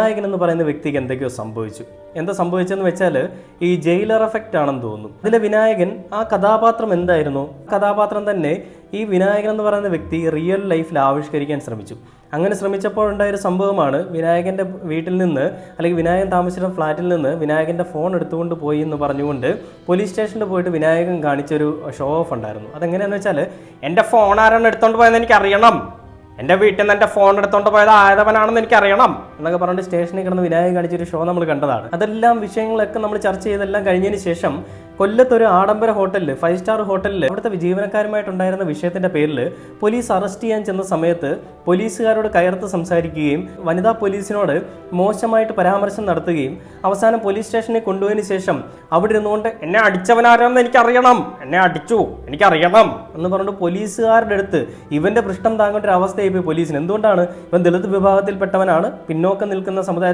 വിനായകൻ എന്ന് പറയുന്ന വ്യക്തിക്ക് എന്തൊക്കെയോ സംഭവിച്ചു. എന്താ സംഭവിച്ചെന്ന് വെച്ചാൽ ഈ ജയിലർ എഫക്റ്റ് ആണെന്ന് തോന്നുന്നു. അതിലെ വിനായകൻ ആ കഥാപാത്രം എന്തായിരുന്നു? കഥാപാത്രം തന്നെ ഈ വിനായകൻ എന്ന് പറയുന്ന വ്യക്തി റിയൽ ലൈഫിൽ ആവിഷ്കരിക്കാൻ ശ്രമിച്ചു. അങ്ങനെ ശ്രമിച്ചപ്പോൾ ഉണ്ടായ ഒരു സംഭവമാണ് വിനായകന്റെ വീട്ടിൽ നിന്ന് അല്ലെങ്കിൽ വിനായകൻ താമസിച്ചിരുന്ന ഫ്ലാറ്റിൽ നിന്ന് വിനായകന്റെ ഫോൺ എടുത്തുകൊണ്ട് പോയി എന്ന് പറഞ്ഞുകൊണ്ട് പോലീസ് സ്റ്റേഷനിൽ പോയിട്ട് വിനായകൻ കാണിച്ചൊരു ഷോ ഓഫ് ഉണ്ടായിരുന്നു. അതെങ്ങനെയാണെന്ന് വെച്ചാൽ എന്റെ ഫോൺ ആരാണ് എടുത്തുകൊണ്ട് പോയെന്ന് എനിക്ക് അറിയണം എന്റെ വീട്ടിൽ നിന്ന് എന്റെ ഫോൺ എടുത്തോണ്ട് പോയത് ആയതവനാണെന്ന് എനിക്ക് അറിയണം എന്നൊക്കെ പറഞ്ഞിട്ട് സ്റ്റേഷനിൽ കിടന്ന് വിനായകം കാണിച്ചൊരു ഷോ നമ്മൾ കണ്ടതാണ്. അതെല്ലാം വിഷയങ്ങളൊക്കെ നമ്മൾ ചർച്ച ചെയ്തെല്ലാം കഴിഞ്ഞതിന് ശേഷം കൊല്ലത്തൊരു ആഡംബര ഹോട്ടലിൽ ഫൈവ് സ്റ്റാർ ഹോട്ടലിൽ അവിടുത്തെ ജീവനക്കാരുമായിട്ടുണ്ടായിരുന്ന വിഷയത്തിന്റെ പേരിൽ പോലീസ് അറസ്റ്റ് ചെയ്യാൻ ചെന്ന സമയത്ത് പോലീസുകാരോട് കയർത്ത് സംസാരിക്കുകയും വനിതാ പോലീസിനോട് മോശമായിട്ട് പരാമർശം നടത്തുകയും അവസാനം പോലീസ് സ്റ്റേഷനിൽ കൊണ്ടുപോയതിനു ശേഷം അവിടെ ഇരുന്നുകൊണ്ട് എന്നെ അടിച്ചവനാരാണെന്ന് എനിക്കറിയണം. എന്നെ അടിച്ചു. എനിക്കറിയണം. എന്ന് പറഞ്ഞിട്ട് പോലീസുകാരുടെ അടുത്ത് ഇവന്റെ പൃഷ്ഠം താങ്ങേണ്ട ഒരു അവസ്ഥയായി പോയി പോലീസിന്. എന്തുകൊണ്ടാണ് ഇവൻ ദളിത് വിഭാഗത്തിൽപ്പെട്ടവനാണ്? പിന്നോക്കം നിൽക്കുന്ന സമുദായത്തിൽ